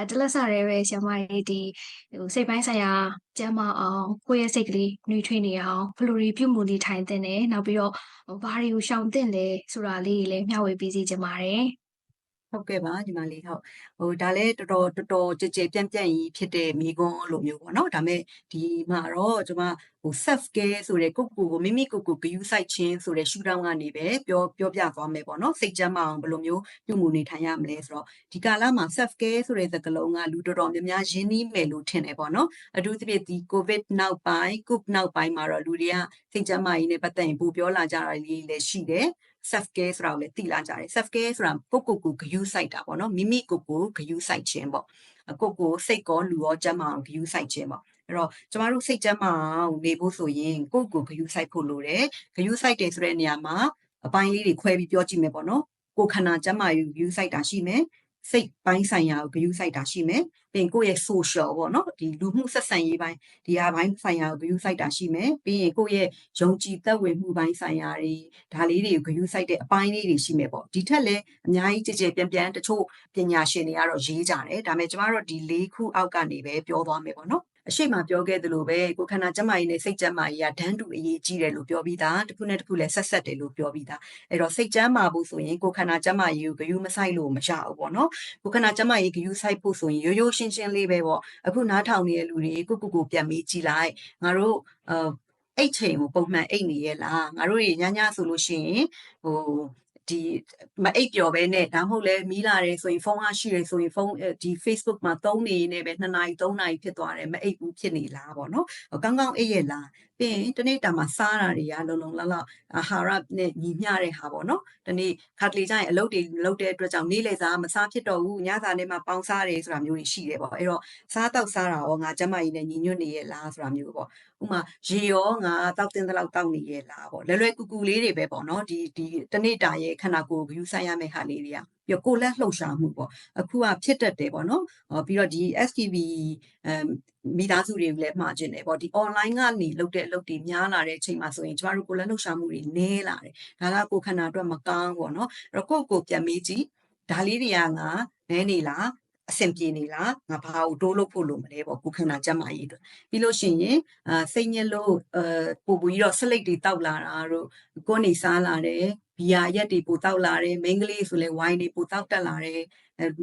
အဲတလက်စရဲပဲဆရာမကြီးဒီဟိုစိတ်ပိုင်းဆိုင်ရာကျန်းမာအောင်ကိုယ့်ရဲ့စိတ်ကလေးနှွေးထွေးနေအောင်ဘယ်လိုတွေပြုမှုနေထိုင်သင့်တယ်နောက်ပြီးတော့ဟိုဘာတွေကိုရှောင်သင့်လဲဆိုတာလေးတွေလည်းမျှဝေပေးစီချင်ပါတယ်ဟုတ်ကဲ့ပါညီမလေးဟုတ်ဟိုဒါလည်းတော်တော်တော်တော်ကြည်ကြည်ပြန့်ပြန့်ကြီးဖြစ်တဲ့မိကွန်းလိုမျိုးပေါ့နော်ဒါမဲ့ဒီမှာတော့ကျွန်မဟို self care ဆိုတဲ့ကိုယ့်ကိုယ်ကိုမိမိကိုယ်ကိုဂရုစိုက်ခြင်းဆိုတဲ့ရှုထောင့်ကနေပဲပြောပြောပြသွားမယ်ပေါ့နော်စိတ်ကျန်းမာအောင်ဘယ်လိုမျိုးပြုမှုနေထိုင်ရမလဲဆိုတော့ဒီကာလမှာ self care ဆိုတဲ့သကလုံးကလူတော်တော်များများရင်းနှီးမယ်လို့ထင်တယ်ပေါ့နော်အထူးသဖြင့်ဒီ covid နောက်ပိုင်း coup နောက်ပိုင်းမှာတော့လူတွေကစိတ်ကျန်းမာရေးနဲ့ပတ်သက်ရင်ပိုပြောလာကြတာလေးလည်းရှိတယ် self care ဆိုတာကိုလည်းသိလာကြတယ် self care ဆိုတာကိုယ့်ကိုယ်ကိုဂရုစိုက်တာပေါ့နော်မိမိကိုယ်ကိုဂရုစိုက်ခြင်းပေါ့ကိုယ့်ကိုယ်စိတ်ကောလူရောကျန်းမာအောင်ဂရုစိုက်ခြင်းပေါ့အဲ့တော့ကျမတို့စိတ်ကျန်းမာအောင်နေဖို့ဆိုရင်ကိုယ့်ကိုယ်ဂရုစိုက်ဖို့လိုတယ်ဂရုစိုက်တယ်ဆိုတဲ့နေရာမှာအပိုင်းလေးတွေခွဲပြီးပြောကြည့်မယ်ပေါ့နော်ကိုယ်ခန္ဓာကျန်းမာရေးဂရုစိုက်တာရှိမယ် စိတ်ပိုင်းဆိုင်ရာကိုဂရုစိုက်တာရှိမယ်ပြီးရင်ကိုယ့်ရဲ့ social ပေါ့နော်ဒီလူမှုဆက်ဆံရေးပိုင်းဒီဟာပိုင်းဆိုင်ရာကိုဂရုစိုက်တာရှိမယ်ပြီးရင်ကိုယ့်ရဲ့ယုံကြည်သက်ဝင်မှုပိုင်းဆိုင်ရာတွေဒါလေးတွေကိုဂရုစိုက်တဲ့အပိုင်းလေးတွေရှိမယ်ပေါ့ဒီထက်လည်းအများကြီးကြည်ကြည်ပြန့်ပြန့်တချို့ပညာရှင်တွေကတော့ရေးကြတယ်ဒါပေမဲ့ကျမတို့ဒီ၄ခုအောက်ကနေပဲပြောသွားမယ်ပေါ့နော် အရှိမပြောခဲ့သလိုပဲကိုယ်ခန္ဓာကျန်းမာရေးနဲ့စိတ်ကျန်းမာရေးကဒန်းတူအရေးကြီးတယ်လို့ပြောပြီးသားတစ်ခုနဲ့တစ်ခုလည်းဆက်ဆက်တယ်လို့ပြောပြီးသားအဲ့တော့စိတ်ကျန်းမာဖို့ဆိုရင်ကိုယ်ခန္ဓာကျန်းမာရေးကိုဂရုမစိုက်လို့မရဘူးပေါ့နော်ကိုယ်ခန္ဓာကျန်းမာရေးဂရုစိုက်ဖို့ဆိုရင်ရိုးရိုးရှင်းရှင်းလေးပဲပေါ့အခုနားထောင်နေတဲ့လူတွေကိုကိုကိုပြန်မေးကြည့်လိုက်ငါတို့အာအိတ်ချိန်ကိုပုံမှန်အိတ်နေရဲ့လားငါတို့ညညဆိုလို့ရှိရင်ဟို ဒီမအိပ်ပျော်ပဲနဲ့ဒါမှမဟုတ်လဲမီးလာတယ်ဆိုရင်ဖုန်းအားရှိတယ်ဆိုရင်ဖုန်းဒီ Facebook မှာသုံးနေနေပဲ2နာရီ3နာရီဖြစ်သွားတယ်မအိပ်ဘူးဖြစ်နေလားပေါ့နော်ကောင်းကောင်းအိပ်ရဲ့လား ပြီးရင်တနေ့တာမှာစားတာတွေကလုံလုံလောက်လောက်အာဟာရနဲ့ညီမျှတဲ့ဟာပေါ့နော်တနေ့ခါတလေကျရင်အလုပ်တွေလုပ်တဲ့အတွက်ကြောင့်နေ့လည်စာမစားဖြစ်တော့ဘူးညစာနဲ့မှပေါင်းစားတယ်ဆိုတာမျိုးတွေရှိတယ်ပေါ့အဲ့တော့စားတော့စားတာရောငါကျမကြီးနဲ့ညီညွတ်နေရဲ့လားဆိုတာမျိုးပေါ့ဥမာရေရောငါတောက်တင်တဲ့လောက်တောက်နေရဲ့လားပေါ့လွယ်လွယ်ကူကူလေးတွေပဲပေါ့နော်ဒီဒီတနေ့တာရဲ့ခန္ဓာကိုယ် view ဆိုင်ရမယ့်ဟာလေးတွေက ပြီးတော့ကိုလက်လှုပ်ရှားမှုပေါ့အခုကဖြစ်တတ်တယ်ပေါ့နော်ပြီးတော့ဒီ STV အမ်မိသားစုတွေကိုလည်းမှားခြင်းတယ်ပေါ့ဒီ online ကနေလုပ်တဲ့အလုပ်တွေများလာတဲ့အချိန်မှာဆိုရင်ကျမတို့ကိုလက်လှုပ်ရှားမှုတွေနည်းလာတယ်ဒါကကိုယ်ခန္ဓာအတွက်မကောင်းပေါ့နော်အဲ့တော့ကိုယ့်ကိုပြန်မေးကြည့်ဒါလေးတွေကငါနည်းနေလား အဆင်ပြေနေလားငါဘာကိုတိုးလို့ဖို့လို့မလဲပေါ့ကိုခန္ဓာကျန်းမာရေးအတွက်ပြီးလို့ရှိရင်အာစိတ်ညစ်လို့အဲပို့ပြီးတော့ဆလိတ်တွေတောက်လာတာတို့ကိုယ်နေစားလာတယ်ဘီယာရက်တွေပိုတောက်လာတယ်မိန်းကလေးဆိုလဲဝိုင်းတွေပိုတောက်တက်လာတယ်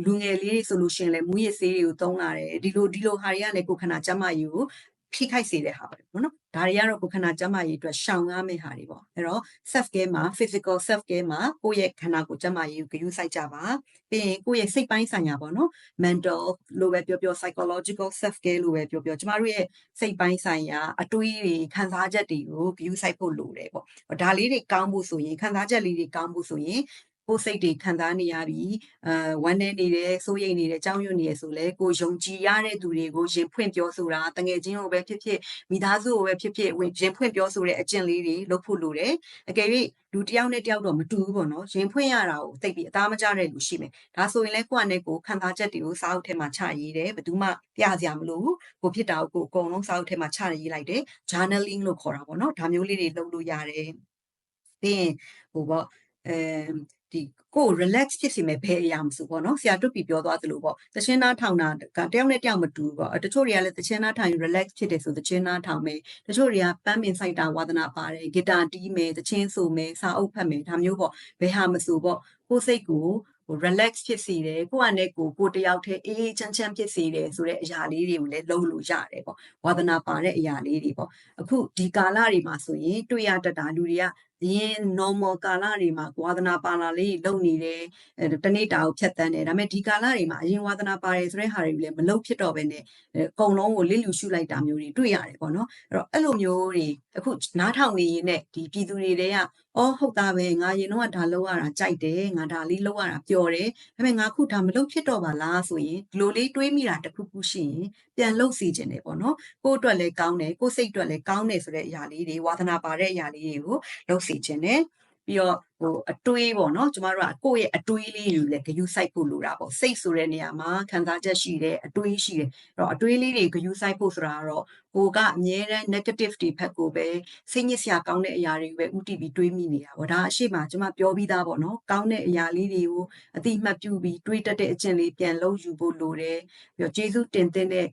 လူငယ်လေးတွေဆိုလို့ရှိရင်လည်းမူရစ်ဆေးတွေကိုသုံးလာတယ်ဒီလိုဒီလိုဟာတွေကလည်းကိုယ်ခန္ဓာကျန်းမာရေးကို ဖိခိုက်စေတဲ့ဟာပဲပေါ့နော်ဒါတွေကတော့ကိုယ်ခန္ဓာကျန်းမာရေးအတွက်ရှောင်ရမယ့်ဟာတွေပေါ့အဲ့တော့ self care မှာ physical self care မှာကိုယ့်ရဲ့ခန္ဓာကိုယ်ကျန်းမာရေးကိုဂရုစိုက်ကြပါပြီးရင်ကိုယ့်ရဲ့စိတ်ပိုင်းဆိုင်ရာပေါ့နော် mental လို့ပဲပြောပြော psychological self care လို့ပဲပြောပြောကျမတို့ရဲ့စိတ်ပိုင်းဆိုင်ရာအတွေးတွေခံစားချက်တွေကိုဂရုစိုက်ဖို့လိုတယ်ပေါ့ဒါလေးတွေကောင်းဖို့ဆိုရင်ခံစားချက်လေးတွေကောင်းဖို့ဆိုရင် ကိုယ်စိတ်တွေခံစားနေရပြီးအာဝမ်းနေနေတယ်စိုးရိမ်နေတယ်ကြောက်ရွံ့နေတယ်ဆိုလဲကိုယုံကြည်ရတဲ့သူတွေကိုရင်ဖွင့်ပြောဆိုတာတငယ်ချင်းကိုပဲဖြစ်ဖြစ်မိသားစုကိုပဲဖြစ်ဖြစ်ရင်ဖွင့်ပြောဆိုတဲ့အကျင့်လေးတွေလုပ်ဖို့လိုတယ်အကယ်၍လူတစ်ယောက်နဲ့တစ်ယောက်တော့မတူဘူးပေါ့နော်ရင်ဖွင့်ရတာကိုသိပြီးအသားမကျတဲ့လူရှိမယ်ဒါဆိုရင်လဲကိုယ့်အနေကိုခံစားချက်တွေကိုစာအုပ်ထဲမှာချရေးတယ်ဘယ်သူမှပြစရာမလိုဘူးကိုဖြစ်တာကိုအကုန်လုံးစာအုပ်ထဲမှာချရေးလိုက်တယ် journaling လို့ခေါ်တာပေါ့နော်ဒါမျိုးလေးတွေလုပ်လို့ရတယ်ပြီးရင်ဟိုပေါ့အဲ ဒီကို relax ဖြစ်စီမဲ့ဘယ်အရာမဆိုပေါ့နော်ဆရာတွတ်ပြီးပြောသွားသလိုပေါ့တချင်းသားထောင်တာကတယောက်နဲ့တယောက်မတူဘူးပေါ့တချို့တွေကလည်းတချင်းသားထောင် relax ဖြစ်တယ်ဆိုတချင်းသားထောင်မယ်တချို့တွေကပန်းပင်ဆိုင်တာဝါသနာပါတယ်ဂီတာတီးမယ်တချင်းဆိုမယ်စာအုပ်ဖတ်မယ်ဒါမျိုးပေါ့ဘယ်ဟာမဆိုပေါ့ကိုယ်စိတ်ကိုဟို relax ဖြစ်စေတယ်ကိုယ့်အနေကိုကိုတယောက်တည်းအေးအေးချမ်းချမ်းဖြစ်စေတယ်ဆိုတဲ့အရာလေးတွေကိုလည်းလုပ်လို့ရတယ်ပေါ့ဝါသနာပါတဲ့အရာလေးတွေပေါ့အခုဒီကာလတွေမှာဆိုရင်တွေ့ရတတ်တာလူတွေက ဒီရင် normal ကာလတွေမှာဝါသနာပါလာလေးလုပ်နေတယ်တနေ့တာကိုဖြတ်တန်းတယ်ဒါပေမဲ့ဒီကာလတွေမှာအရင်ဝါသနာပါတယ်ဆိုတဲ့ဟာတွေလည်းမလုပ်ဖြစ်တော့ဘဲနဲ့အကုန်လုံးကိုလစ်လူရှုလိုက်တာမျိုးတွေတွေ့ရတယ်ပေါ့နော်အဲ့တော့အဲ့လိုမျိုးတွေအခုနားထောင်နေရင်ねဒီပြည်သူတွေတဲကအော်ဟုတ်တာပဲငါရင်တော့ဒါလုပ်ရတာကြိုက်တယ်ငါဒါလေးလုပ်ရတာပျော်တယ်ဒါပေမဲ့ငါခုဒါမလုပ်ဖြစ်တော့ပါလားဆိုရင်ဒီလိုလေးတွေးမိတာတခုခုရှိရင်ပြန်လုပ်စီခြင်းတယ်ပေါ့နော်ကိုယ့်အတွက်လည်းကောင်းတယ်ကိုယ့်စိတ်အတွက်လည်းကောင်းတယ်ဆိုတဲ့အရာလေးတွေဝါသနာပါတဲ့အရာလေးတွေကိုလုပ်စီခြင်းတယ်ပြီးတော့ဟိုအတွေးပေါ့နော်ကျမတို့ကကိုယ့်ရဲ့အတွေးလေးတွေလည်းဂရုစိုက်ဖို့လိုတာပေါ့စိတ်ဆိုတဲ့နေရာမှာခံစားချက်ရှိတယ်အတွေးရှိတယ်အဲ့တော့အတွေးလေးတွေဂရုစိုက်ဖို့ဆိုတာကတော့ကိုကအမြဲတမ်း negative တွေဖက်ကိုပဲစိတ်ညစ်စရာကောင်းတဲ့အရာတွေပဲဥတီပြီးတွေးမိနေတာပေါ့ဒါအရှိမကျမပြောပြီးသားပေါ့နော်ကောင်းတဲ့အရာလေးတွေကိုအတိအမှတ်ပြုပြီးတွေးတတ်တဲ့အကျင့်လေးပြန်လုပ်ယူဖို့လိုတယ်ပြီးတော့ကျေးဇူးတင်တဲ့အဲ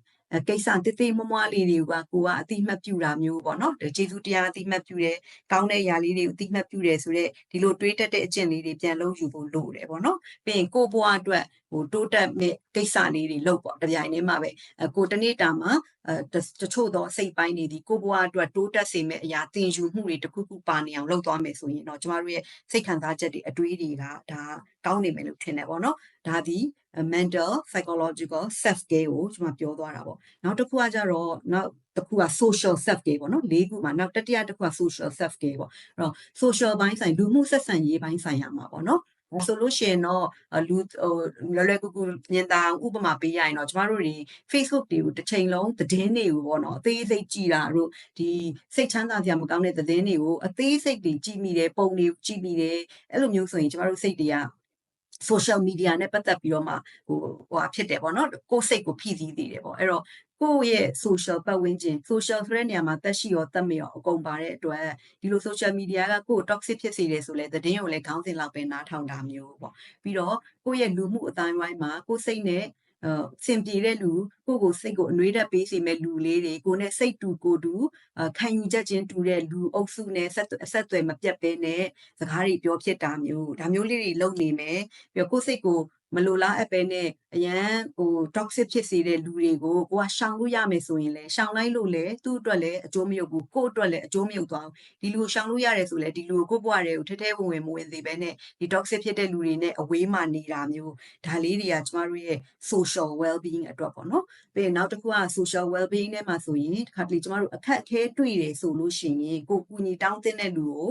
ကိစ္စတိတိမွမွလေးတွေကကိုကအတိအမှတ်ပြုတာမျိုးပေါ့နော်ကျေးဇူးတရားအတိအမှတ်ပြုတယ်ကောင်းတဲ့အရာလေးတွေကိုအတိအမှတ်ပြုတယ်ဆိုတော့ဒီလိုတွေးတတ်တဲ့အကျင့်လေးတွေပြန်လုပ်ယူဖို့လိုတယ်ပေါ့နော်ပြီးရင်ကိုဘွားအတွက်ဟိုတိုးတက်မဲ့ကိစ္စလေးတွေလုပ်ပေါ့တပြိုင်တည်းမှာပဲအဲကိုတနေ့တာမှာအဲတချို့သောစိတ်ပိုင်းတွေဒီကိုဘွားအတွက်တိုးတက်စေမဲ့အရာသင်ယူမှုတွေတခုခုပါနေအောင်လုပ်သွားမယ်ဆိုရင်တော့ကျမတို့ရဲ့စိတ်ခံစားချက်တွေအတွေးတွေကဒါကောင်းနေမယ်လို့ထင်တယ်ပေါ့နော်ဒါဒီ mental psychological self care ကိုကျွန်မပြောသွားတာပေါ့နောက်တစ်ခုကကြတော့နောက်တစ်ခုက social self care ပေါ့နော်လေးခုမှာနောက်တတိယတစ်ခုက social self care ပေါ့အဲ့တော့ social ဘိုင်းဆိုင်လူမှုဆက်ဆံရေးဘိုင်းဆိုင်ရမှာပေါ့နော်ဆိုလို့ရှိရင်တော့လူဟိုလွယ်လွယ်ကူကူမြင်သာဥပမာပေးရရင်တော့ကျမတို့တွေ Facebook တွေကိုတစ်ချိန်လုံးသတင်းတွေကိုပေါ့နော်အသေးစိတ်ကြည်တာတို့ဒီစိတ်ချမ်းသာစရာမကောင်းတဲ့သတင်းတွေကိုအသေးစိတ်တွေကြည်မိတယ်ပုံတွေကြည်မိတယ်အဲ့လိုမျိုးဆိုရင်ကျမတို့စိတ်တွေက social media နဲ့ပတ်သက်ပြီးတော့မှဟိုဟိုဖြစ်တယ်ပေါ့နော်ကိုယ်စိတ်ကိုဖိစီးသေးတယ်ပေါ့အဲ့တော့ကိုယ့်ရဲ့ social ပတ်ဝန်းကျင် social ဆိုတဲ့နေရာမှာတက်ရှိရောတက်မရောအကုန်ပါတဲ့အတွက်ဒီလို social media ကကိုယ် toxic ဖြစ်စေတယ်ဆိုလဲသတင်းကိုလည်းခေါင်းစဉ်လောက်ပဲနားထောင်တာမျိုးပေါ့ပြီးတော့ကိုယ့်ရဲ့လူမှုအတိုင်းဝိုင်းမှာကိုယ်စိတ်နဲ့အ စင်ပြေတဲ့လူကိုကိုစိတ်ကိုအနှွေးတက်ပေးစီမဲ့လူလေးတွေကိုနဲ့စိတ်တူကိုတူခံယူချက်ချင်းတူတဲ့လူအုပ်စုနဲ့ဆက်အဆက်အသွယ်မပြတ်ဘဲနဲ့စကားတွေပြောဖြစ်တာမျိုးဒါမျိုးလေးတွေလုပ်နေမယ်ပြီးတော့ကိုယ်စိတ်ကို မလိုလားအပ်ပဲနဲ့အရန်ဟို toxic ဖြစ်စေတဲ့လူတွေကိုကိုကရှောင်လို့ရမယ်ဆိုရင်လည်းရှောင်လိုက်လို့လည်းသူ့အတွက်လည်းအကျိုးမရောက်ဘူးကိုယ့်အတွက်လည်းအကျိုးမရောက်သွားဘူးဒီလူကိုရှောင်လို့ရတယ်ဆိုလည်းဒီလူကိုကိုယ့်ဘဝတွေကိုထဲထဲဝင်ဝင်မဝင်စေပဲနဲ့ဒီ toxic ဖြစ်တဲ့လူတွေနဲ့အဝေးမှာနေတာမျိုးဒါလေးတွေကကျမတို့ရဲ့ social well being အတွက်ပေါ့နော်ပြီးရင်နောက်တစ်ခုက social well being ထဲမှာဆိုရင်ဒီခါတလေကျမတို့အခက်အခဲတွေ့တယ်ဆိုလို့ရှိရင်ကိုကူညီတောင်းတဲ့လူကို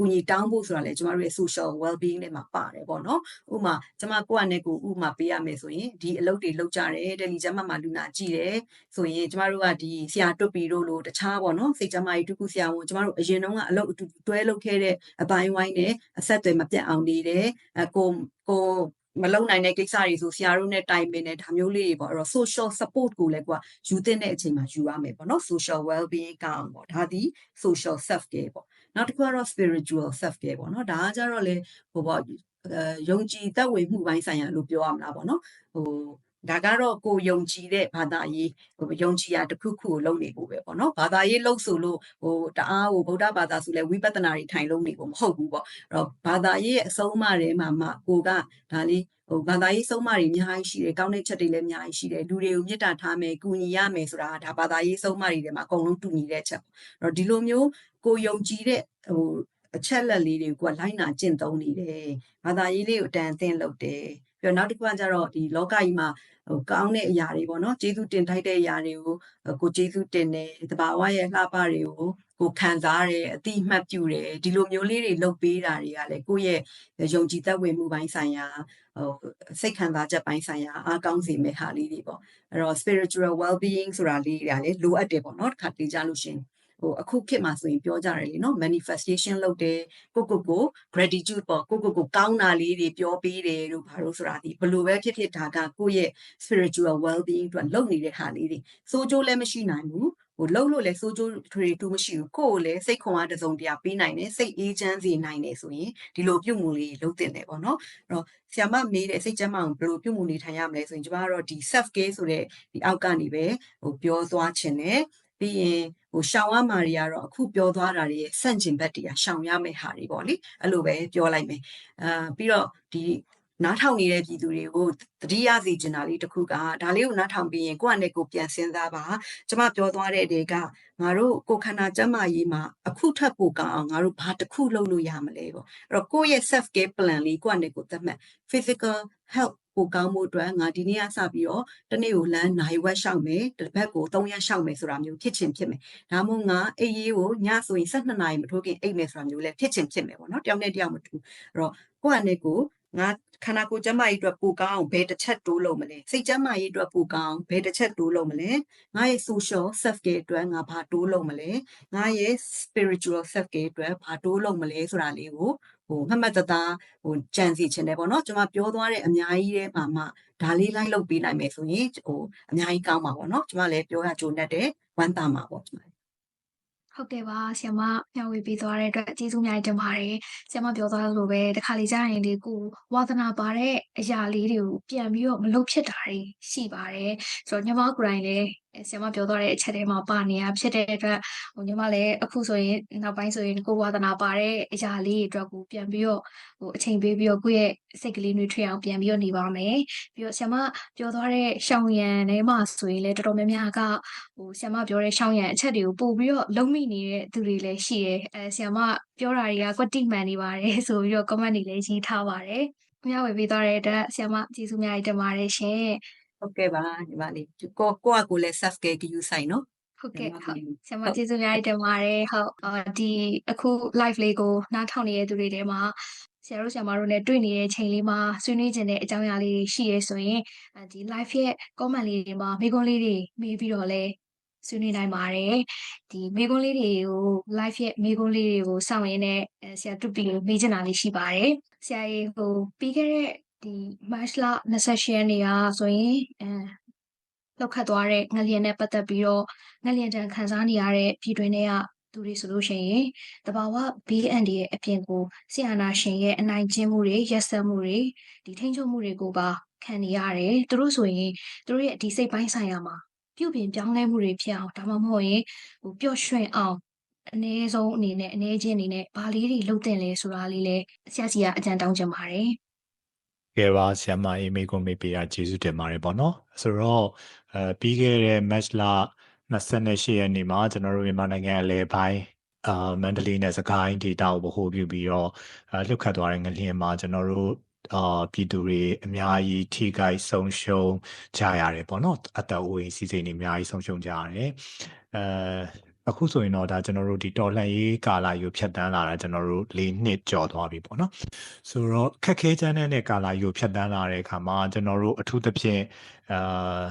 ကူညီတောင်းဖို့ဆိုတာလေကျမတို့ရဲ့ social well being ထဲမှာပါတယ်ပေါ့နော်ဥပမာကျမကိုယ့်အနေကိုဥပမာပေးရမယ်ဆိုရင်ဒီအလုပ်တွေလုပ်ကြတယ်တယ်လီကျမမှာလူနာကြည့်တယ်ဆိုရင်ကျမတို့ကဒီဆရာတွတ်ပီတို့လိုတခြားပေါ့နော်စိတ်ကျမကြီးတူကူဆရာဝန်ကျမတို့အရင်တုန်းကအလုပ်အတူတွဲလုပ်ခဲ့တဲ့အပိုင်းဝိုင်းနဲ့အဆက်အသွယ်မပြတ်အောင်နေတယ်အကိုကိုမလုံနိုင်တဲ့ကိစ္စတွေဆိုဆရာတို့နဲ့တိုင်ပင်နေဒါမျိုးလေးတွေပေါ့အဲ့တော့ social support ကိုလည်းကွာယူသင့်တဲ့အချိန်မှာယူရမယ်ပေါ့နော် social well being ကောင်းပေါ့ဒါဒီ social self care ပေါ့ နောက်တစ်ခုကတော့ spiritual self care ပေါ့နော်ဒါကကြတော့လေဟိုပေါ့အဲယုံကြည်သက်ဝင်မှုပိုင်းဆိုင်ရာလို့ပြောရမလားပေါ့နော်ဟိုဒါကတော့ကိုယုံကြည်တဲ့ဘာသာရေးဟိုယုံကြည်ရာတစ်ခုခုကိုလုပ်နေဖို့ပဲပေါ့နော်ဘာသာရေးလုပ်ဆိုလို့ဟိုတအားဟိုဗုဒ္ဓဘာသာဆိုလဲဝိပဿနာတွေထိုင်လုပ်နေဖို့မဟုတ်ဘူးပေါ့အဲ့တော့ဘာသာရေးရဲ့အဆုံးအမတွေမှာမှကိုကဒါလေးဟိုဘာသာရေးဆုံးမတွေအများကြီးရှိတယ်ကောင်းတဲ့ချက်တွေလည်းအများကြီးရှိတယ်လူတွေကိုမေတ္တာထားမယ်ကူညီရမယ်ဆိုတာဒါဘာသာရေးဆုံးမတွေထဲမှာအကုန်လုံးတူညီတဲ့ချက်ပေါ့အဲ့တော့ဒီလိုမျိုး ကိုယုံကြည်တဲ့ဟိုအချက်လက်လေးတွေကိုကလိုက်နာကျင့်သုံးနေတယ်ဘာသာရေးလေးကိုတန်အသင့်လုပ်တယ်ပြီးတော့နောက်တစ်ခုကကျတော့ဒီလောကကြီးမှာဟိုကောင်းတဲ့အရာတွေပေါ့နော်ကျေးဇူးတင်ထိုက်တဲ့အရာတွေကိုကိုကျေးဇူးတင်တယ်တဘာဝရဲ့လှပတွေကိုကိုခံစားရတယ်အတိအမှတ်ပြုတယ်ဒီလိုမျိုးလေးတွေလုပ်ပေးတာတွေကလည်းကိုယ့်ရဲ့ယုံကြည်သက်ဝင်မှုပိုင်းဆိုင်ရာဟိုစိတ်ခံစားချက်ပိုင်းဆိုင်ရာအားကောင်းစေမယ့်ဟာလေးတွေပေါ့အဲ့တော့ spiritual well being ဆိုတာလေးတွေကလည်းလိုအပ်တယ်ပေါ့နော်တစ်ခါတလေကြလို့ရှင် ဟိုအခုခေတ်မှာဆိုရင်ပြောကြတယ်လေနော် manifestation လုပ်တယ်ကိုကိုကို gratitude ပေါ့ကိုကိုကိုကောင်းတာလေးတွေပြောပေးတယ်လို့ဘာလို့ဆိုတာဒီဘလို့ပဲဖြစ်ဖြစ်ဒါကကိုယ့်ရဲ့ spiritual well being အတွက်လုပ်နေတဲ့ဟာလေးတွေစိုးကျိုးလည်းမရှိနိုင်ဘူးဟိုလှုပ်လို့လည်းစိုးကျိုးတွေတူမရှိဘူးကိုယ်ကိုလည်းစိတ်ခွန်အားတစုံတရာပေးနိုင်တယ်စိတ်အေးချမ်းစေနိုင်တယ်ဆိုရင်ဒီလိုပြုမှုလေးလုပ်တင်တယ်ပေါ့နော်အဲ့တော့ဆ iam မမေးတဲ့စိတ်ချမ်းမအောင်ဘယ်လိုပြုမှုနေထိုင်ရမလဲဆိုရင်ကျမကတော့ဒီ self care ဆိုတဲ့ဒီအောက်ကနေပဲဟိုပြောသွားခြင်းတယ်ပြီးရင် ဟိုရှောင်ရမှာတွေကတော့အခုပြောသွားတာတွေရဲ့ဆန့်ကျင်ဘက်တွေကရှောင်ရမယ့်ဟာတွေပေါ့လေအဲ့လိုပဲပြောလိုက်မယ်အာပြီးတော့ဒီနားထောင်နေတဲ့ပြည်သူတွေကိုတတိယစီကျင်တာလေးတစ်ခုကဒါလေးကိုနားထောင်ပြီးရင်ကိုယ့်အနေကိုပြန်စဉ်းစားပါကျမပြောသွားတဲ့တွေကငါတို့ကိုခန္ဓာကျန်းမာရေးမှာအခုထပ်ပိုကောင်းအောင်ငါတို့ဘာတစ်ခုလုပ်လို့ရမလဲပေါ့အဲ့တော့ကိုယ့်ရဲ့ self care plan လေးကိုယ့်အနေကိုသတ်မှတ် physical health ပိုကောင်းမှုအတွက်ငါဒီနေ့ကစပြီးတော့တနေ့ကိုလမ်းနိုင်ဝက်ရှောက်မယ်တစ်ပတ်ကို3ရက်ရှောက်မယ်ဆိုတာမျိုးဖြစ်ချင်ဖြစ်မယ်ဒါမှမဟုတ်ငါအိပ်ရေးကိုညဆိုရင်12နာရီမထိုးခင်အိပ်မယ်ဆိုတာမျိုးလည်းဖြစ်ချင်ဖြစ်မယ်ပေါ့နော်တယောက်နဲ့တယောက်မတူအဲ့တော့ကိုယ့်အနေကိုငါခန္ဓာကိုယ်ကျန်းမာရေးအတွက်ပိုကောင်းအောင်ဘယ်တစ်ချက်တိုးလုပ်မလဲစိတ်ကျန်းမာရေးအတွက်ပိုကောင်းအောင်ဘယ်တစ်ချက်တိုးလုပ်မလဲငါရဲ့ social self care အတွက်ငါဘာတိုးလုပ်မလဲငါရဲ့ spiritual self care အတွက်ဘာတိုးလုပ်မလဲဆိုတာလေးကို ဟိုမှတ်မှတ်သားသားဟိုကြံစီချင်တယ်ပေါ့နော်ကျွန်မပြောသွားတဲ့အများကြီးထဲမှာမှဒါလေးလိုက်လုပ်ပေးနိုင်မယ်ဆိုရင်ဟိုအများကြီးကောင်းပါပေါ့နော်ကျွန်မလည်းပြောရကြိုးနဲ့တယ်ဝမ်းသာမှာပေါ့ကျွန်မဟုတ်ကဲ့ပါဆရာမမျှဝေပေးသွားတဲ့အတွက်ကျေးဇူးအများကြီးတင်ပါတယ်ဆရာမပြောသွားသလိုပဲတစ်ခါလေကြာရင်ဒီကိုဝါသနာပါတဲ့အရာလေးတွေကိုပြန်ပြီးတော့မလုပ်ဖြစ်တာတွေရှိပါတယ်ဆိုတော့ညီမကိုယ်တိုင်လည်းအဲ ဆရာမပြောသွားတဲ့အချက်ထဲမှာပါနေရဖြစ်တဲ့အတွက်ဟိုညီမလည်းအခုဆိုရင်နောက်ပိုင်းဆိုရင်ကိုဝါသနာပါတဲ့အရာလေးတွေအတွက်ကိုပြန်ပြီးတော့ဟိုအချိန်ပေးပြီးတော့ကိုယ့်ရဲ့စိတ်ကလေးတွေထွေအောင်ပြန်ပြီးတော့နေပါမယ်ပြီးတော့ဆရာမပြောသွားတဲ့ရှောင်ရံထဲမှာဆိုရင်လည်းတော်တော်များများကဟိုဆ iam မပြောတဲ့ရှောင်းရံအချက်တွေကိုပို့ပြီးတော့လုံးမိနေတဲ့သူတွေလည်းရှိတယ်အဲဆ iam မပြောတာတွေကကွက်တိမှန်နေပါတယ်ဆိုပြီးတော့ comment တွေလည်းရေးထားပါတယ်မျှဝေပေးသွားတဲ့အတွက်ဆ iam မကျေးဇူးများကြီးတင်ပါတယ်ရှင် ဟုတ်ကဲ့ပါညီမလေးကိုကိုကကိုလည်း self care ကယူဆိုင်နော်ဟုတ်ကဲ့ညီမဟုတ်လေးဆ iam မကျေးဇူးများကြီးတင်ပါတယ်ဟုတ်အာဒီအခု live လေးကိုနားထောင်နေတဲ့သူတွေထဲမှာဆရာတို့ဆရာမတို့နဲ့တွေ့နေတဲ့ချိန်လေးမှာဆွေးနွေးခြင်းတဲ့အကြောင်းအရာလေးတွေရှိရဲဆိုရင်အဲဒီ live ရဲ့ comment လေးတွေမှာမိကုန်းလေးတွေမေးပြီးတော့လဲဆွေးနွေးနိုင်ပါတယ်ဒီမိကုန်းလေးတွေကို live ရဲ့မိကုန်းလေးတွေကိုစောင့်ရင်းနဲ့အဲဆရာတူပီကိုမေးချင်တာလေးရှိပါတယ်ဆရာကြီးဟိုပြီးခဲ့တဲ့ ဒီ March လ28ရက်နေ့ကဆိုရင်အဲလောက်ခတ်သွားတဲ့ငလျင်နဲ့ပတ်သက်ပြီးတော့ငလျင်တန်ခံစားနေရတဲ့ပြည်တွင်းတွေကသူတွေဆိုလို့ရှိရင်တဘာဝ BND ရဲ့အပြင်ကိုဆီယနာရှင်ရဲ့အနိုင်ကျင့်မှုတွေရက်စက်မှုတွေဒီထိန်းချုပ်မှုတွေကိုပါခံနေရတယ်သူတို့ဆိုရင်သူတို့ရဲ့ဒီစိတ်ပိုင်းဆိုင်ရာမှာပြုပြင်ပြောင်းလဲမှုတွေဖြစ်အောင်ဒါမှမဟုတ်ရင်ဟိုပျော့ရွှင်အောင်အနည်းဆုံးအနေနဲ့အနေချင်းအနေနဲ့ဘာလေးတွေလုပ်တင်လဲဆိုတာလေးလဲဆရာစီကအကြံတောင်းချင်ပါတယ် ကဲပါဆရာမအေးမေကိုမေးပေးတာကျေးဇူးတင်ပါတယ်ပေါ့နော်ဆိုတော့အဲပြီးခဲ့တဲ့ match လ28ရက်နေ့မှာကျွန်တော်တို့မြန်မာနိုင်ငံအလဲပိုင်းအာမန္တလေးနဲ့စကိုင်းဒေတာကိုဗဟိုပြုပြီးတော့အဲလှုပ်ခတ်သွားတဲ့ငလျင်မှာကျွန်တော်တို့အာပြည်သူတွေအများကြီးထိခိုက်ဆုံးရှုံးကြရတယ်ပေါ့နော်အသက်အိုးအိမ်စီးစိမ်တွေအများကြီးဆုံးရှုံးကြရတယ်အဲ အခုဆိုရင်တော့ဒါကျွန်တော်တို့ဒီတော်လှန်ရေးကာလယူဖြတ်တန်းလာတာကျွန်တော်တို့၄နှစ်ကျော်သွားပြီပေါ့နော်ဆိုတော့ခက်ခဲချမ်းတဲ့ကာလာယူဖြတ်တန်းလာတဲ့အခါမှာကျွန်တော်တို့အထူးသဖြင့်အာ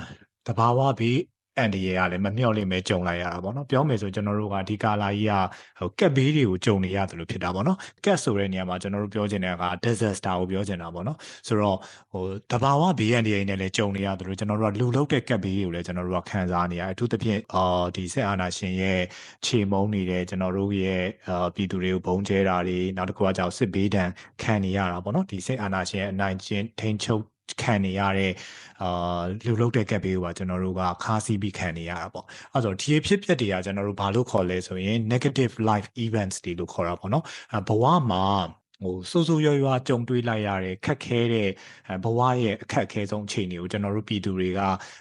တဘာဝဘေး အန်ဒီရကလည်းမမျှော်လင့်မဲကြုံလိုက်ရတာပေါ့နော်ပြောမယ်ဆိုကျွန်တော်တို့ကဒီကာလာကြီးကဟိုကက်ဘေးတွေကိုကြုံနေရတယ်လို့ဖြစ်တာပေါ့နော်ကက်ဆိုတဲ့နေရာမှာကျွန်တော်တို့ပြောချင်တဲ့က disaster ကိုပြောချင်တာပေါ့နော်ဆိုတော့ဟိုတဘာဝဘေးအန်ဒီရနဲ့လည်းကြုံနေရတယ်လို့ကျွန်တော်တို့ကလူလုတ်တဲ့ကက်ဘေးတွေကိုလည်းကျွန်တော်တို့ကခံစားနေရတယ်အထူးသဖြင့်အာဒီဆက်အာနာရှင်ရဲ့ခြေမုံနေတဲ့ကျွန်တော်တို့ရဲ့အာပြည်သူတွေကိုဘုံကျဲတာတွေနောက်တစ်ခုကကြောင့်စစ်ဘေးဒဏ်ခံနေရတာပေါ့နော်ဒီဆက်အာနာရှင်ရဲ့အနိုင်ကျင့်ထိန်ချုပ် ခံနေရတဲ့အာလူလုတ်တဲ့ကက်ဘေးကိုပါကျွန်တော်တို့ကခါးစီးပြီးခံနေရတာပေါ့အဲဆိုတော့ဒီအဖြစ်အပျက်တွေကကျွန်တော်တို့ဘာလို့ခေါ်လဲဆိုရင် negative life events တွေလို့ခေါ်တာပေါ့နော်အဲဘဝမှာ ဟိုစိုးစိုးရွားရွားကြုံတွေ့လိုက်ရတဲ့ခက်ခဲတဲ့အဲဘဝရဲ့အခက်အခဲဆုံးအခြေအနေကိုကျွန်တော်တို့ပြည်သူတွေက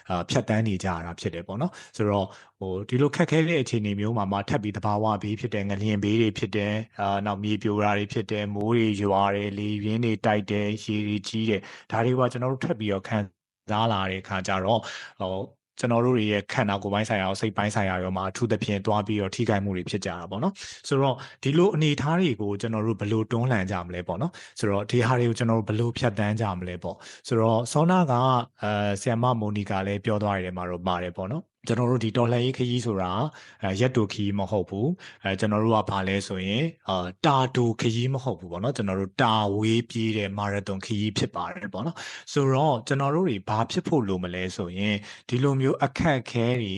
အာဖြတ်တန်းနေကြရတာဖြစ်တယ်ပေါ့နော်ဆိုတော့ဟိုဒီလိုခက်ခဲတဲ့အခြေအနေမျိုးမှာမှထပ်ပြီးတဘာဝဘေးဖြစ်တဲ့ငလျင်ဘေးတွေဖြစ်တယ်အာနောက်မြေပြိုတာတွေဖြစ်တယ်မိုးတွေရွာတယ်လေပြင်းတွေတိုက်တယ်ရေတွေကြီးတယ်ဒါတွေကကျွန်တော်တို့ထပ်ပြီးတော့ခံစားလာတဲ့အခါကျတော့ဟို ကျွန်တော်တို့တွေရဲ့ခန္ဓာကိုယ်ပိုင်းဆိုင်ရာရောစိတ်ပိုင်းဆိုင်ရာရောမှာအထူးသဖြင့်တွားပြီးတော့ထိခိုက်မှုတွေဖြစ်ကြတာပေါ့နော်ဆိုတော့ဒီလိုအနေအထားတွေကိုကျွန်တော်တို့ဘယ်လိုတွန်းလှန်ကြမလဲပေါ့နော်ဆိုတော့ဒီဟာတွေကိုကျွန်တော်တို့ဘယ်လိုဖြတ်တန်းကြမလဲပေါ့ဆိုတော့ဆောနာကအဲဆီယမမိုနီကာလည်းပြောသွားရတယ်မှာတော့ပါတယ်ပေါ့နော် ကျွန်တော်တို့ဒီတော်လှန်ရေးခရီးဆိုတာအဲရက်တူခရီးမဟုတ်ဘူးအဲကျွန်တော်တို့ကဘာလဲဆိုရင်အာတာတူခရီးမဟုတ်ဘူးပေါ့နော်ကျွန်တော်တို့တာဝေးပြေးတဲ့မာရသွန်ခရီးဖြစ်ပါတယ်ပေါ့နော်ဆိုတော့ကျွန်တော်တို့တွေဘာဖြစ်ဖို့လိုမလဲဆိုရင်ဒီလိုမျိုးအခက်အခဲတွေ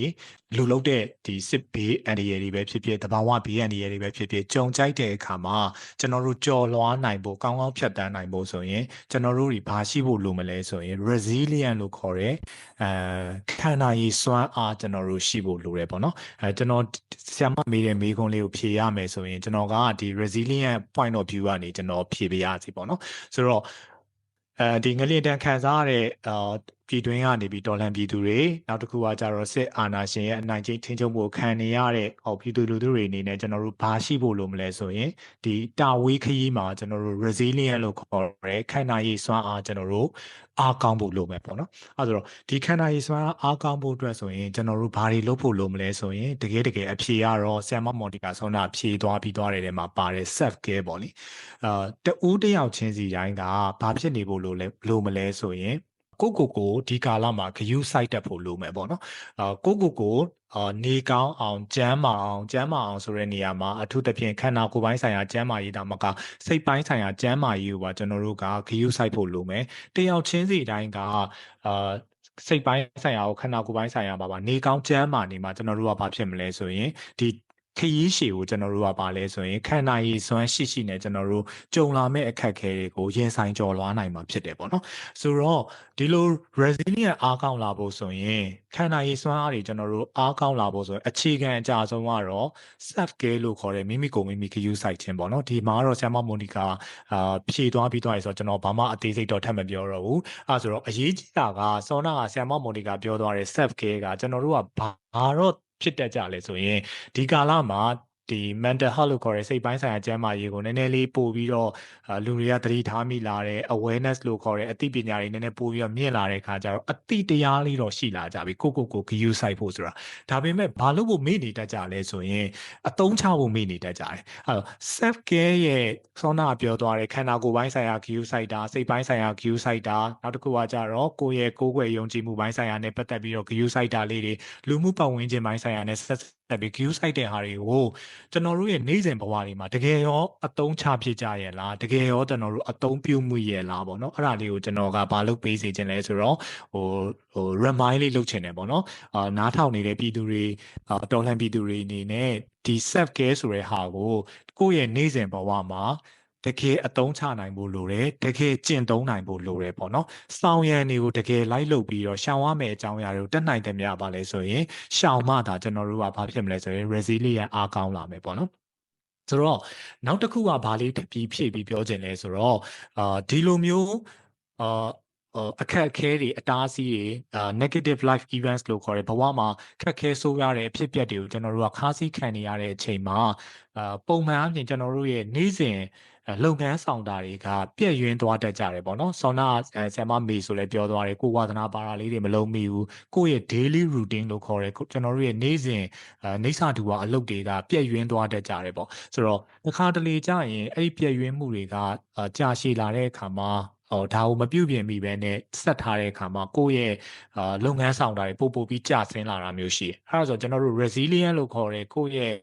လူလုတ်တဲ့ဒီစစ်ဘေးအန်ဒီရယ်တွေပဲဖြစ်ဖြစ်တဘာဝဘေးအန်ဒီရယ်တွေပဲဖြစ်ဖြစ်ကြုံကြိုက်တဲ့အခါမှာကျွန်တော်တို့ကြော်လွှားနိုင်ဖို့ကောင်းကောင်းဖြတ်တန်းနိုင်ဖို့ဆိုရင်ကျွန်တော်တို့တွေဘာရှိဖို့လိုမလဲဆိုရင် resilient လို့ခေါ်တဲ့အဲခန္ဓာရည်စွမ်းအားကျွန်တော်တို့ရှိဖို့လိုတယ်ပေါ့နော်အဲကျွန်တော်ဆရာမမေးတဲ့မေးခွန်းလေးကိုဖြေရမယ်ဆိုရင်ကျွန်တော်ကဒီ resilient point of view ကနေကျွန်တော်ဖြေပေးရစီပေါ့နော်ဆိုတော့အဲဒီငလျင်တန်ခံစားရတဲ့အာ ပြည်တွင်းကနေပြီးတော်လှန်ပြည်သူတွေနောက်တစ်ခုကကြတော့စစ်အာဏာရှင်ရဲ့အနိုင်ကျင့်ထိန်းချုပ်မှုခံနေရတဲ့ဟောပြည်သူလူထုတွေအနေနဲ့ကျွန်တော်တို့ဘာရှိဖို့လိုမလဲဆိုရင်ဒီတာဝေးခရီးမှာကျွန်တော်တို့ resilient လို့ခေါ်ရဲခိုင်နာရေးစွမ်းအားကျွန်တော်တို့အားကောင်းဖို့လိုမယ်ပေါ့နော်အဲဆိုတော့ဒီခန္ဓာရည်စွမ်းအားကောင်းဖို့အတွက်ဆိုရင်ကျွန်တော်တို့ဘာတွေလုပ်ဖို့လိုမလဲဆိုရင်တကယ်တကယ်အဖြေကတော့ဆ iam မော်တီကာဆောနာဖြေသွားပြီးသွားတဲ့ထဲမှာပါတယ် self care ပေါ့လေအာတူးတယောက်ချင်းစီတိုင်းကဘာဖြစ်နေဖို့လိုလဲလိုမလဲဆိုရင် ကိုကိုကိုဒီကာလမှာဂယုစိုက်တက်ဖို့လိုမယ်ပေါ့နော်အာကိုကိုကိုအာနေကောင်းအောင်ကျမ်းမာအောင်ကျမ်းမာအောင်ဆိုတဲ့နေရာမှာအထူးသဖြင့်ခန္ဓာကိုယ်ပိုင်းဆိုင်ရာကျမ်းမာရေးတောင်မကစိတ်ပိုင်းဆိုင်ရာကျမ်းမာရေးကိုပါကျွန်တော်တို့ကဂယုစိုက်ဖို့လိုမယ်တယောက်ချင်းစီတိုင်းကအာစိတ်ပိုင်းဆိုင်ရာကိုခန္ဓာကိုယ်ပိုင်းဆိုင်ရာပါပါနေကောင်းကျမ်းမာနေမှာကျွန်တော်တို့ကဘာဖြစ်မလဲဆိုရင်ဒီ ခရီးရှည်ကိုကျွန်တော်တို့ကပါလဲဆိုရင်ခန္ဓာရည်စွမ်းရှိရှိနဲ့ကျွန်တော်တို့ကြုံလာမဲ့အခက်အခဲတွေကိုရင်ဆိုင်ကျော်လွှားနိုင်မှာဖြစ်တယ်ပေါ့နော်ဆိုတော့ဒီလို resilient အားကောင်းလာဖို့ဆိုရင်ခန္ဓာရည်စွမ်းအားတွေကျွန်တော်တို့အားကောင်းလာဖို့ဆိုရင်အခြေခံအကြဆုံးကတော့ self care လို့ခေါ်တဲ့မိမိကိုယ်မိမိ gyu စိုက်ခြင်းပေါ့နော်ဒီမှာတော့ဆရာမမိုနီကာအာဖြည့်သွားပြီးသွားပြီဆိုတော့ကျွန်တော်ဘာမှအသေးစိတ်တော့ထပ်မပြောတော့ဘူးအဲဆိုတော့အရေးကြီးတာကစောနာကဆရာမမိုနီကာပြောသွားတဲ့ self care ကကျွန်တော်တို့ကဘာတော့ ဖြစ်တတ်ကြလဲဆိုရင်ဒီကာလမှာ ဒီ mental health လို့ခေါ်တဲ့စိတ်ပိုင်းဆိုင်ရာကျန်းမာရေးကိုနည်းနည်းလေးပို့ပြီးတော့လူတွေကသတိထားမိလာတဲ့ awareness လို့ခေါ်တဲ့အသိပညာတွေနည်းနည်းပို့ပြီးတော့မြင့်လာတဲ့အခါကျတော့အသိတရားလေးတော့ရှိလာကြပြီကိုကိုကို view site ဖို့ဆိုတာဒါပေမဲ့ဘာလို့ဖို့မေ့နေတတ်ကြလဲဆိုရင်အတုံးချဖို့မေ့နေတတ်ကြတယ်အဲတော့ self care ရဲ့ဆောနာပြောသွားတဲ့ခန္ဓာကိုယ်ပိုင်းဆိုင်ရာ view site တာစိတ်ပိုင်းဆိုင်ရာ view site တာနောက်တစ်ခုကကြတော့ကိုယ့်ရဲ့ကိုယ်ွယ်ယုံကြည်မှုပိုင်းဆိုင်ရာနဲ့ပတ်သက်ပြီးတော့ view site တာလေးတွေလူမှုပတ်ဝန်းကျင်ပိုင်းဆိုင်ရာနဲ့ဆက် တက်ပြီး view site တဲ့ဟာတွေကိုကျွန်တော်တို့ရဲ့နေ့စဉ်ဘဝတွေမှာတကယ်ရောအသုံးချဖြစ်ကြရဲ့လားတကယ်ရောကျွန်တော်တို့အသုံးပြုမှုရဲ့လားပေါ့နော်အဲ့ဒါလေးကိုကျွန်တော်ကဘာလုပ်ပေးစေချင်လဲဆိုတော့ဟိုဟို remind လေးလုပ်ချင်တယ်ပေါ့နော်အာနားထောင်နေတဲ့ပြည်သူတွေအတော်လှန်ပြည်သူတွေအနေနဲ့ဒီ self care ဆိုတဲ့ဟာကိုကိုယ့်ရဲ့နေ့စဉ်ဘဝမှာ တကယ်အသုံးချနိုင်ဖို့လိုတယ်တကယ်ကျင့်သုံးနိုင်ဖို့လိုတယ်ပေါ့နော်စောင်းရံတွေကိုတကယ်လိုက်လုပ်ပြီးတော့ရှောင်ရမယ့်အကြောင်းအရာတွေကိုတက်နိုင်တယ်များပါလဲဆိုရင်ရှောင်မှသာကျွန်တော်တို့ကဘာဖြစ်မလဲဆိုရင် resilient အားကောင်းလာမယ်ပေါ့နော်ဆိုတော့နောက်တစ်ခုကဘာလေးပြီးဖြည့်ပြီးပြောချင်လဲဆိုတော့အာဒီလိုမျိုးအာအခက်အခဲတွေအတားအဆီးတွေအာ negative life events လို့ခေါ်တဲ့ဘဝမှာခက်ခဲဆိုးရတဲ့အဖြစ်အပျက်တွေကိုကျွန်တော်တို့ကခါးစည်းခံနေရတဲ့အချိန်မှာအာပုံမှန်အပြင်ကျွန်တော်တို့ရဲ့နေ့စဉ် လုပ်ငန်းဆောင်တာတွေကပြည့်ရင်းသွားတတ်ကြတယ်ပေါ့နော်ဆောနာဆမ်မမေဆိုလည်းပြောသွားတယ်ကိုဝါသနာပါတာလေးတွေမလုံးမိဘူးကိုယ့်ရဲ့ daily routine လို့ခေါ်တယ်ကျွန်တော်တို့ရဲ့နေ့စဉ်နေစာတူဝအလုပ်တွေကပြည့်ရင်းသွားတတ်ကြတယ်ပေါ့ဆိုတော့တစ်ခါတလေကြာရင်အဲ့ဒီပြည့်ရင်းမှုတွေကကြာရှည်လာတဲ့အခါမှာဟောဒါကိုမပြုတ်ပြင်မိပဲနဲ့ဆက်ထားတဲ့အခါမှာကိုယ့်ရဲ့အာလုပ်ငန်းဆောင်တာတွေပို့ပို့ပြီးကျဆင်းလာတာမျိုးရှိတယ်။အဲဒါဆိုကျွန်တော်တို့ resilient လို့ခေါ်တဲ့ကိုယ့်ရဲ့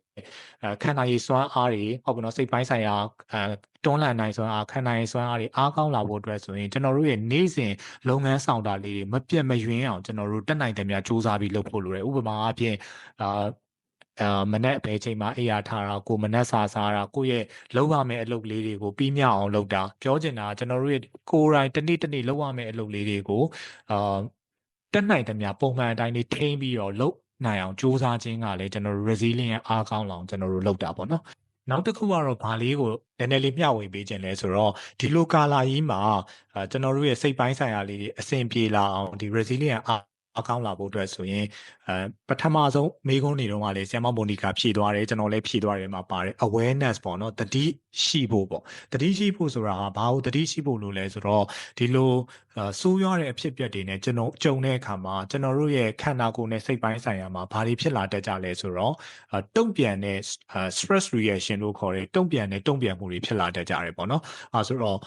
အဲခန္ဓာရည်စွမ်းအားတွေဟုတ်ပြီနော်စိတ်ပိုင်းဆိုင်ရာအဲ တွန်းလှန်နိုင်စွမ်းအားခန္ဓာရည်စွမ်းအားတွေအားကောင်းလာဖို့အတွက်ဆိုရင်ကျွန်တော်တို့ရဲ့နေ့စဉ်လုပ်ငန်းဆောင်တာလေးတွေမပြတ်မယွင်းအောင်ကျွန်တော်တို့တက်နိုင်တယ်များစူးစမ်းပြီးလုပ်ဖို့လိုတယ်။ဥပမာအားဖြင့်အာအာမနေ့အပဲချိန်မှာအိယာထားတာကိုမနေ့စာစားတာကိုယ့်ရဲ့လုပ်ရမယ့်အလုပ်လေးတွေကိုပြီးမြောက်အောင်လုပ်တာပြောချင်တာကျွန်တော်တို့ရဲ့ကိုယ်တိုင်တစ်နေ့တစ်နေ့လုပ်ရမယ့်အလုပ်လေးတွေကိုအာတက်နိုင်သမျှပုံမှန်အတိုင်းလေးထိန်းပြီးတော့လုပ်နိုင်အောင်စူးစမ်းခြင်းကလည်းကျွန်တော်တို့ resilient အားကောင်းအောင်ကျွန်တော်တို့လုပ်တာပေါ့နော် နောက်တစ်ခုကတော့ဘာလေးကိုနည်းနည်းလေးမျှဝေပေးခြင်းလဲဆိုတော့ဒီလိုကာလာကြီးမှာကျွန်တော်တို့ရဲ့စိတ်ပိုင်းဆိုင်ရာလေးတွေအဆင်ပြေလာအောင်ဒီ resilient အားအကောင်းလာဖို့အတွက်ဆိုရင်အဲပထမဆုံးမေးခွန်းနေတော့ကလေဆရာမမိုနီကာဖြည့်သွားတယ်ကျွန်တော်လည်းဖြည့်သွားတယ်မှာပါတယ် awareness ပေါ့နော်တတိရှိဖို့ပေါ့တတိရှိဖို့ဆိုတာကဘာလို့တတိရှိဖို့လို့လဲဆိုတော့ဒီလိုဆိုးရွားတဲ့အဖြစ်အပျက်တွေနဲ့ကျွန်တော်ကြုံတဲ့အခါမှာကျွန်တော်တို့ရဲ့ခန္ဓာကိုယ်နဲ့စိတ်ပိုင်းဆိုင်ရာမှာဘာတွေဖြစ်လာတတ်ကြလဲဆိုတော့တုံ့ပြန်တဲ့ stress reaction လို့ခေါ်တဲ့တုံ့ပြန်တဲ့တုံ့ပြန်မှုတွေဖြစ်လာတတ်ကြတယ်ပေါ့နော်အဲဆိုတော့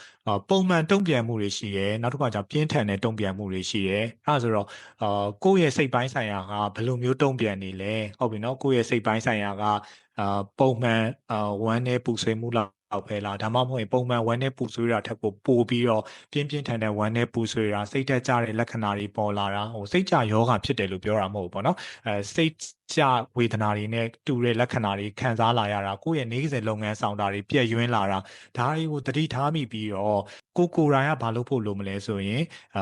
ပုံမှန်တုံ့ပြန်မှုတွေရှိရဲနောက်တစ်ခါကျပြင်းထန်တဲ့တုံ့ပြန်မှုတွေရှိရဲအဲဆိုတော့အာကိုယ့်ရဲ့စိတ်ပိုင်းဆိုင်ရာကဘယ်လိုမျိုးတုံ့ပြန်နေလဲဟုတ်ပြီနော်ကိုယ့်ရဲ့စိတ်ပိုင်းဆိုင်ရာကအာပုံမှန်အာဝမ်းနဲ့ပူဆွေးမှုလောက်လောက်ပဲလားဒါမှမဟုတ်ရင်ပုံမှန်ဝမ်းနဲ့ပူဆွေးတာထက်ကိုပိုပြီးတော့ပြင်းပြင်းထန်ထန်ဝမ်းနဲ့ပူဆွေးတာစိတ်တက်ကြတဲ့လက္ခဏာတွေပေါ်လာတာဟိုစိတ်ကြယောဂဖြစ်တယ်လို့ပြောတာမဟုတ်ဘူးပေါ့နော်အဲစိတ်ကြဝေဒနာတွေနဲ့တူတဲ့လက္ခဏာတွေခံစားလာရတာကိုယ့်ရဲ့နေ့စဉ်လုပ်ငန်းဆောင်တာတွေပြည့်ယွင်းလာတာဒါတွေကိုတတိထားမိပြီးတော့ ကိုကိုယ်တိုင်ကဘာလုပ်ဖို့လိုမလဲဆိုရင်အာ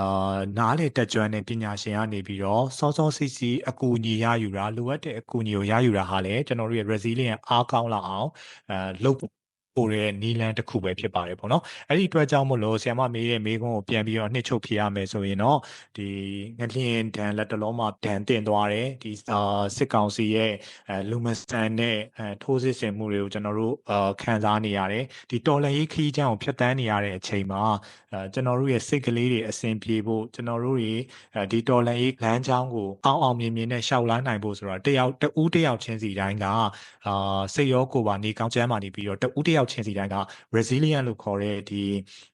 နားလေတက်ကြွတဲ့ပညာရှင်ကနေပြီးတော့စောစောစီးစီးအကူအညီရယူတာလိုအပ်တဲ့အကူအညီကိုရယူတာဟာလေကျွန်တော်တို့ရဲ့ resilient အားကောင်းလာအောင်အဲလုပ် ပို့တဲ့နီလန်းတစ်ခုပဲဖြစ်ပါတယ်ပေါ့နော်အဲ့ဒီအတွက်ကြောင့်မို့လို့ဆီယမမေးတဲ့မေးခွန်းကိုပြန်ပြီးတော့နှစ်ချုပ်ဖြေရမယ်ဆိုရင်တော့ဒီငလျင်ဒဏ်လက်တလုံးမှာဒဏ်တင်သွားတယ်ဒီအာစစ်ကောင်စီရဲ့အဲလူမဆန်တဲ့အဲထိုးစစ်ဆင်မှုတွေကိုကျွန်တော်တို့အာခံစားနေရတယ်ဒီတော်လန်ရေးခီးချမ်းကိုဖျက်ဆီးနေရတဲ့အချိန်မှာအဲကျွန်တော်တို့ရဲ့စိတ်ကလေးတွေအစဉ်ပြေဖို့ကျွန်တော်တို့တွေအဲဒီတော်လန်ရေးလမ်းကြောင်းကိုအောင်အောင်မြင်မြင်နဲ့ရှောက်လန်းနိုင်ဖို့ဆိုတော့တယောက်တဦးတယောက်ချင်းစီတိုင်းကအာစိတ်ရောကိုယ်ပါနေကောင်းချမ်းမာနေပြီးတော့တဦးတယောက်ချင်းစီတိုင်းက resilient လို့ခေါ်တဲ့ဒီ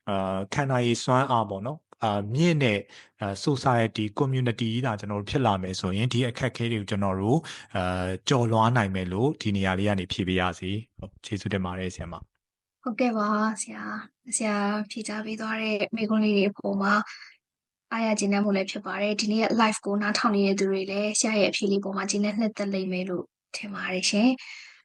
အာခန္ဓာရည်စွမ်းအားပေါ့နော်အာမြင့်တဲ့အဲ society community ကြီးဒါကျွန်တော်တို့ဖြစ်လာမယ်ဆိုရင်ဒီအခက်အခဲတွေကိုကျွန်တော်တို့အာကြော်လွှားနိုင်မယ်လို့ဒီနေရာလေးကနေဖြည့်ပေးရစီဟုတ်ကျေးဇူးတင်ပါတယ်ဆရာမ ဟုတ်ကဲ့ပါဆရာဆရာဖြေကြားပေးသွားတဲ့မိကုန်းလေးတွေအပေါ်မှာအားရကျဉ်းနှံမှုလည်းဖြစ်ပါတယ်ဒီနေ့ live ကိုနားထောင်နေတဲ့သူတွေလည်းဆရာရဲ့အဖြေလေးပေါ်မှာကျဉ်းနှံနှစ်သက်လိမ့်မယ်လို့ထင်ပါတယ်ရှင်